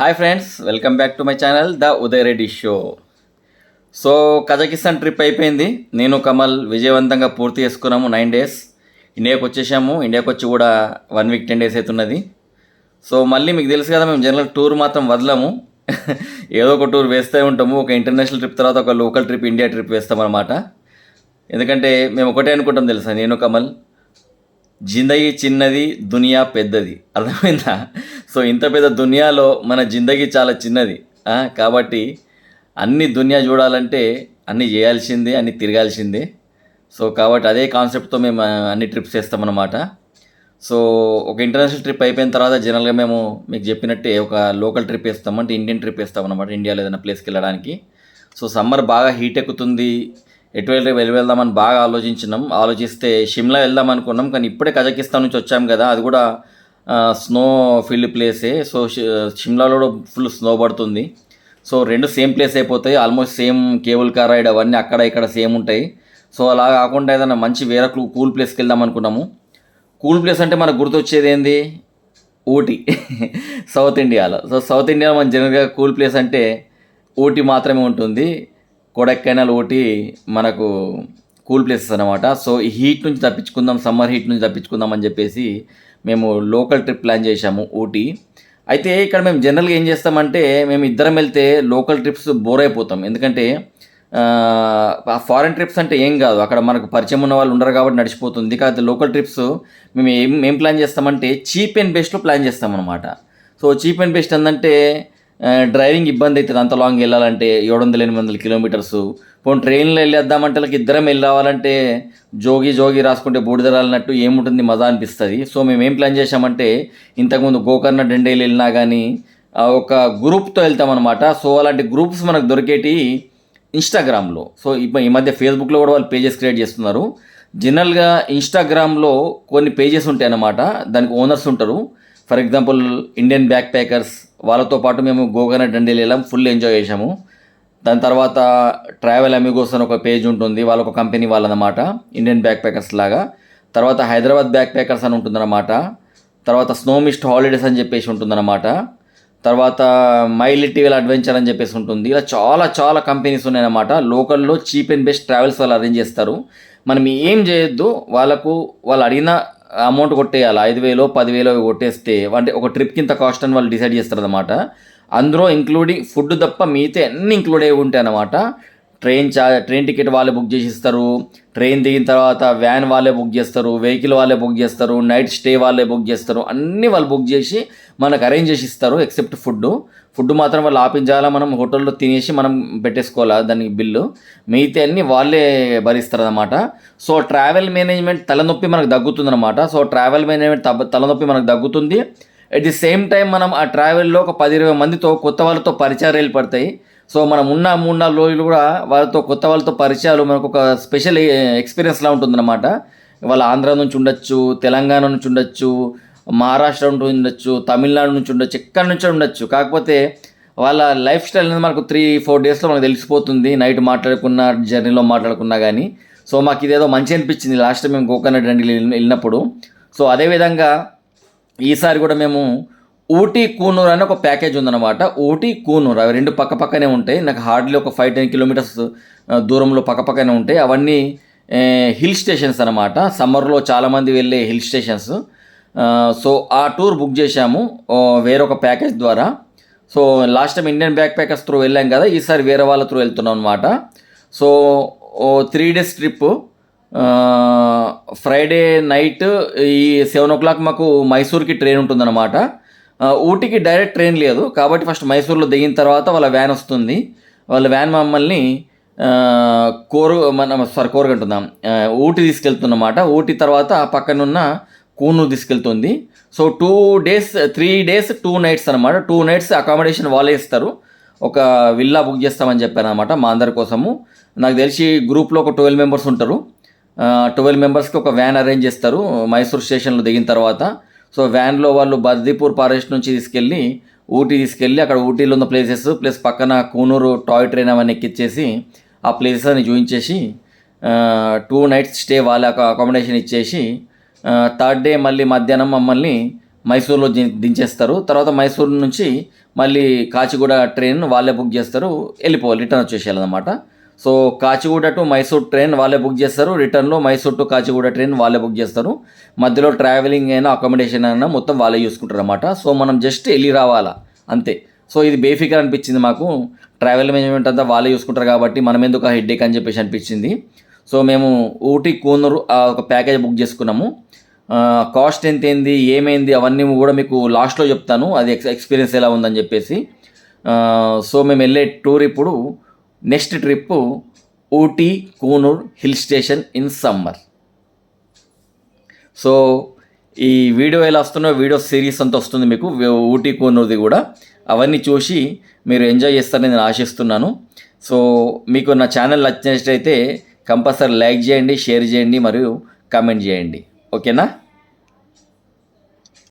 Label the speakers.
Speaker 1: Hi friends welcome back to my channel the Uday Reddy show so Kazakhstan trip అయిపోయింది. నేను కమల్ విజయవంతంగా పూర్తి చేసుకున్నాము నైన్ డేస్ ఇండియాకి వచ్చేసాము. ఇండియాకి వచ్చి కూడా వన్ వీక్ టెన్ డేస్ అవుతున్నది. సో మళ్ళీ మీకు తెలుసు కదా మేము జనరల్ టూర్ మాత్రం వదలము. ఏదో ఒక టూర్ వేస్తూ ఉంటాము. ఒక ఇంటర్నేషనల్ ట్రిప్ తర్వాత ఒక లోకల్ ట్రిప్ ఇండియా ట్రిప్ వేస్తాం అనమాట ఎందుకంటే మేము ఒకటే అనుకుంటాం తెలుసా నేను కమల్ జిందగీ చిన్నది దునియా పెద్దది. అర్థమైందా? సో ఇంత పెద్ద దునియాలో మన జిందగీ చాలా చిన్నది కాబట్టి అన్ని దునియా చూడాలంటే అన్ని చేయాల్సిందే అన్ని తిరగాల్సిందే. సో కాబట్టి అదే కాన్సెప్ట్తో మేము అన్ని ట్రిప్స్ చేస్తామన్నమాట. సో ఒక ఇంటర్నేషనల్ ట్రిప్ అయిపోయిన తర్వాత జనరల్గా మేము మీకు చెప్పినట్టే ఒక లోకల్ ట్రిప్ వేస్తామంటే ఇండియన్ ట్రిప్ వేస్తాం అనమాట ఇండియాలో ఏదైనా ప్లేస్కి వెళ్ళడానికి. సో సమ్మర్ బాగా హీట్ ఎక్కుతుంది ఎటు వెళ్ళి వెళ్దామని బాగా ఆలోచించినాం. ఆలోచిస్తే షిమ్లా వెళ్దాం అనుకున్నాం కానీ ఇప్పుడే కజకిస్తాన్ నుంచి వచ్చాం కదా అది కూడా స్నో ఫీల్డ్ ప్లేసే సో షిమ్లాలో కూడా ఫుల్ స్నో పడుతుంది. సో రెండు సేమ్ ప్లేస్ అయిపోతాయి. Almost same cable car ride అవన్నీ అక్కడ ఇక్కడ సేమ్ ఉంటాయి. సో అలా కాకుండా ఏదైనా మంచి వేరే కూల్ ప్లేస్కి వెళ్దాం అనుకున్నాము. కూల్ ప్లేస్ అంటే మనకు గుర్తొచ్చేది ఏంది? ఊటీ. సౌత్ ఇండియాలో సో సౌత్ ఇండియాలో మన జనరల్గా కూల్ ప్లేస్ అంటే ఊటీ మాత్రమే ఉంటుంది. కొడైకెనాల్ ఊటీ మనకు కూల్ ప్లేసెస్ అనమాట సో ఈ హీట్ నుంచి తప్పించుకుందాం సమ్మర్ హీట్ నుంచి తప్పించుకుందాం అని చెప్పేసి మేము లోకల్ ట్రిప్ ప్లాన్ చేశాము ఊటీ. అయితే ఇక్కడ మేము జనరల్గా ఏం చేస్తామంటే మేము ఇద్దరం వెళ్తే లోకల్ ట్రిప్స్ బోర్ అయిపోతాం. ఎందుకంటే ఫారెన్ ట్రిప్స్ అంటే ఏం కాదు. అక్కడ మనకు పరిచయం ఉన్న వాళ్ళు ఉండరు కాబట్టి నడిచిపోతుంది. కాకపోతే లోకల్ ట్రిప్స్ మేము ఏం ఏం ప్లాన్ చేస్తామంటే చీప్ అండ్ బెస్ట్లో ప్లాన్ చేస్తామన్నమాట. సో చీప్ అండ్ బెస్ట్ ఏంటంటే డ్రైవింగ్ ఇబ్బంది అవుతుంది. అంత లాంగ్ వెళ్ళాలంటే ఏడు వందల ఎనిమిది వందల కిలోమీటర్స్. పోనీ ట్రైన్లో వెళ్ళేద్దామంటే వాళ్ళకి ఇద్దరం వెళ్ళి రావాలంటే జోగి జోగి రాసుకుంటే బూడిద రాలినట్టు ఏముంటుంది? మజా అనిపిస్తుంది. సో మేము ఏం ప్లాన్ చేసామంటే ఇంతకుముందు గోకర్ణ డండేలు వెళ్ళినా కానీ ఆ, ఒక గ్రూప్తో వెళ్తామన్నమాట సో అలాంటి గ్రూప్స్ మనకు దొరికేటి ఇన్స్టాగ్రామ్లో సో ఇప్పుడు ఈ మధ్య ఫేస్బుక్లో కూడా వాళ్ళు పేజెస్ క్రియేట్ చేస్తున్నారు. జనరల్గా ఇన్స్టాగ్రామ్లో కొన్ని పేజెస్ ఉంటాయి అన్నమాట దానికి ఓనర్స్ ఉంటారు. For example Indian back packers వాళ్ళతో పాటు మేము గోకర్ణ డండేలు వెళ్ళాం ఫుల్ ఎంజాయ్ చేసాము దాని తర్వాత ట్రావెల్ అమిగోస్ అని ఒక పేజ్ ఉంటుంది వాళ్ళ ఒక కంపెనీ వాళ్ళనమాట ఇండియన్ బ్యాక్ ప్యాకర్స్ లాగా. తర్వాత హైదరాబాద్ బ్యాక్ ప్యాకర్స్ అని ఉంటుందన్నమాట. తర్వాత స్నోమిస్ట్ హాలిడేస్ అని చెప్పేసి ఉంటుందన్నమాట. తర్వాత మైలిటివల్ అడ్వెంచర్ అని చెప్పేసి ఉంటుంది. ఇలా చాలా చాలా కంపెనీస్ ఉన్నాయన్నమాట. లోకల్లో చీప్ అండ్ బెస్ట్ ట్రావెల్స్ వాళ్ళు అరేంజ్ చేస్తారు. మనం ఏం చేయొద్దు వాళ్ళకు వాళ్ళు అడిగిన అమౌంట్ కొట్టేయాలి. ఐదు వేలో పదివేలో కొట్టేస్తే అంటే ఒక ట్రిప్కి ఇంత కాస్ట్ అని వాళ్ళు డిసైడ్ చేస్తారు అనమాట అందులో ఇంక్లూడింగ్ ఫుడ్ తప్ప మిగతా అన్నీ ఇంక్లూడ్ అయి ఉంటాయి అన్నమాట. ట్రైన్ చా ట్రైన్ టికెట్ వాళ్ళే బుక్ చేసి ఇస్తారు ట్రైన్ దిగిన తర్వాత వ్యాన్ వాళ్ళే బుక్ చేస్తారు. వెహికల్ వాళ్ళే బుక్ చేస్తారు. నైట్ స్టే వాళ్ళే బుక్ చేస్తారు. అన్నీ వాళ్ళు బుక్ చేసి మనకు అరేంజ్ చేసి ఇస్తారు ఎక్సెప్ట్ ఫుడ్ ఫుడ్ మాత్రం వాళ్ళు ఆపించాలా మనం హోటల్లో తినేసి మనం పెట్టేసుకోవాలా దానికి బిల్లు? మిగతా అన్నీ వాళ్ళే భరిస్తారు అనమాట సో ట్రావెల్ మేనేజ్మెంట్ తలనొప్పి మనకు తగ్గుతుంది సో ట్రావెల్ మేనేజ్మెంట్ తలనొప్పి మనకు తగ్గుతుంది. అట్ ది సేమ్ టైం మనం ఆ ట్రావెల్లో ఒక పది ఇరవై మందితో కొత్త వాళ్ళతో పరిచయాలు పడతాయి. సో మనం ఉన్న మూడు నాలుగు రోజులు కూడా వాళ్ళతో కొత్త వాళ్ళతో పరిచయాలు మనకు ఒక స్పెషల్ ఎక్స్పీరియన్స్లా eh, ఉంటుందన్నమాట. వాళ్ళ ఆంధ్ర నుంచి ఉండొచ్చు తెలంగాణ నుంచి ఉండొచ్చు మహారాష్ట్ర నుంచి ఉండొచ్చు తమిళనాడు నుంచి ఉండొచ్చు ఎక్కడి నుంచి ఉండొచ్చు. కాకపోతే వాళ్ళ లైఫ్ స్టైల్ అనేది మనకు త్రీ ఫోర్ డేస్లో మనకు తెలిసిపోతుంది. నైట్ మాట్లాడుకున్న జర్నీలో మాట్లాడుకున్నా కానీ సో మాకు ఇదేదో మంచి అనిపించింది. లాస్ట్ మేము కోకోనట్ డండిలో వెళ్ళినప్పుడు. సో అదేవిధంగా ఈసారి కూడా మేము ఊటీ కూనూరు అని ఒక ప్యాకేజ్ ఉందన్నమాట. ఊటీ కూనూరు అవి రెండు పక్క పక్కనే ఉంటాయి. నాకు హార్డ్లీ ఒక ఫైవ్ టెన్ కిలోమీటర్స్ దూరంలో పక్క పక్కనే ఉంటాయి. అవన్నీ హిల్ స్టేషన్స్ అనమాట సమ్మర్లో చాలామంది వెళ్ళే హిల్ స్టేషన్స్ సో ఆ టూర్ బుక్ చేశాము వేరొక ప్యాకేజ్ ద్వారా. So last time Indian backpackers through వెళ్ళాం కదా ఈసారి వేరే వాళ్ళ త్రూ వెళ్తున్నాం అనమాట సో ఓ three days trip Friday night ఈ సెవెన్ ఓ క్లాక్ మాకు మైసూర్కి ట్రైన్ ఉంటుందన్నమాట. ఊటీకి డైరెక్ట్ ట్రైన్ లేదు కాబట్టి ఫస్ట్ మైసూర్లో దిగిన తర్వాత వాళ్ళ వ్యాన్ వస్తుంది. వాళ్ళ వ్యాన్ మమ్మల్ని కోరు మన సారీ కోరుకుంటున్నాం. ఊటీ తీసుకెళ్తున్నమాట ఊటీ తర్వాత ఆ పక్కనున్న కూనూరు తీసుకెళ్తుంది. So two days three days two nights అనమాట టూ నైట్స్ అకామిడేషన్ వాళ్ళే ఇస్తారు. ఒక విల్లా బుక్ చేస్తామని చెప్పాను అనమాట మా అందరి కోసము. నాకు తెలిసి గ్రూప్లో ఒక ట్వెల్వ్ మెంబర్స్ ఉంటారు. ట్వెల్వ్ మెంబర్స్కి ఒక వ్యాన్ అరేంజ్ చేస్తారు. మైసూర్ స్టేషన్లో దిగిన తర్వాత. సో వ్యాన్లో వాళ్ళు బద్దీపూర్ ఫారెస్ట్ నుంచి తీసుకెళ్ళి ఊటీ తీసుకెళ్ళి అక్కడ ఊటీలో ఉన్న ప్లేసెస్ ప్లస్ పక్కన కూనూరు టాయ్ ట్రైన్ అవన్నీ ఎక్కిచ్చేసి ఆ ప్లేసెస్ అని చూపించేసి టూ నైట్స్ స్టే వాళ్ళ అకామిడేషన్ ఇచ్చేసి థర్డ్ డే మళ్ళీ మధ్యాహ్నం మమ్మల్ని మైసూర్లో ది- దించేస్తారు. తర్వాత మైసూర్ నుంచి మళ్ళీ కాచిగూడ ట్రైన్ వాళ్ళే బుక్ చేస్తారు. వెళ్ళిపోవాలి return వచ్చేసేయాలన్నమాట. So Kacheguda to Mysore train వాళ్ళే బుక్ చేస్తారు. రిటర్న్లో మైసూర్ టు కాచిగూడ ట్రైన్ వాళ్ళే బుక్ చేస్తారు. మధ్యలో ట్రావెలింగ్ అయినా అకామిడేషన్ అయినా మొత్తం వాళ్ళే చూసుకుంటారు అనమాట సో మనం జస్ట్ వెళ్ళి రావాలా అంతే. సో ఇది బేఫికర్ అనిపించింది మాకు. ట్రావెల్ మేనేజ్మెంట్ అంతా వాళ్ళే చూసుకుంటారు కాబట్టి మనం ఎందుకు ఆ హెడ్ఏక్ అని చెప్పేసి అనిపించింది. సో మేము ఊటీ కూనూరు ఆ ఒక ప్యాకేజ్ బుక్ చేసుకున్నాము. కాస్ట్ ఎంత ఏంది ఏమైంది అవన్నీ కూడా మీకు లాస్ట్లో చెప్తాను. అది ఎక్స్ ఎక్స్పీరియన్స్ ఎలా ఉందని చెప్పేసి. సో మేము వెళ్ళే టూర్ ఇప్పుడు next trip Ooty Coonoor hill station in summer. So ఈ వీడియో ఎలా వస్తుందో వీడియో సిరీస్ అంతా వస్తుంది మీకు ఊటీ కూనూరుది కూడా. అవన్నీ చూసి మీరు ఎంజాయ్ చేస్తారని నేను ఆశిస్తున్నాను. సో మీకు నా ఛానల్ నచ్చినట్టయితే కంపల్సరీ లైక్ చేయండి షేర్ చేయండి మరియు కామెంట్ చేయండి. ఓకేనా?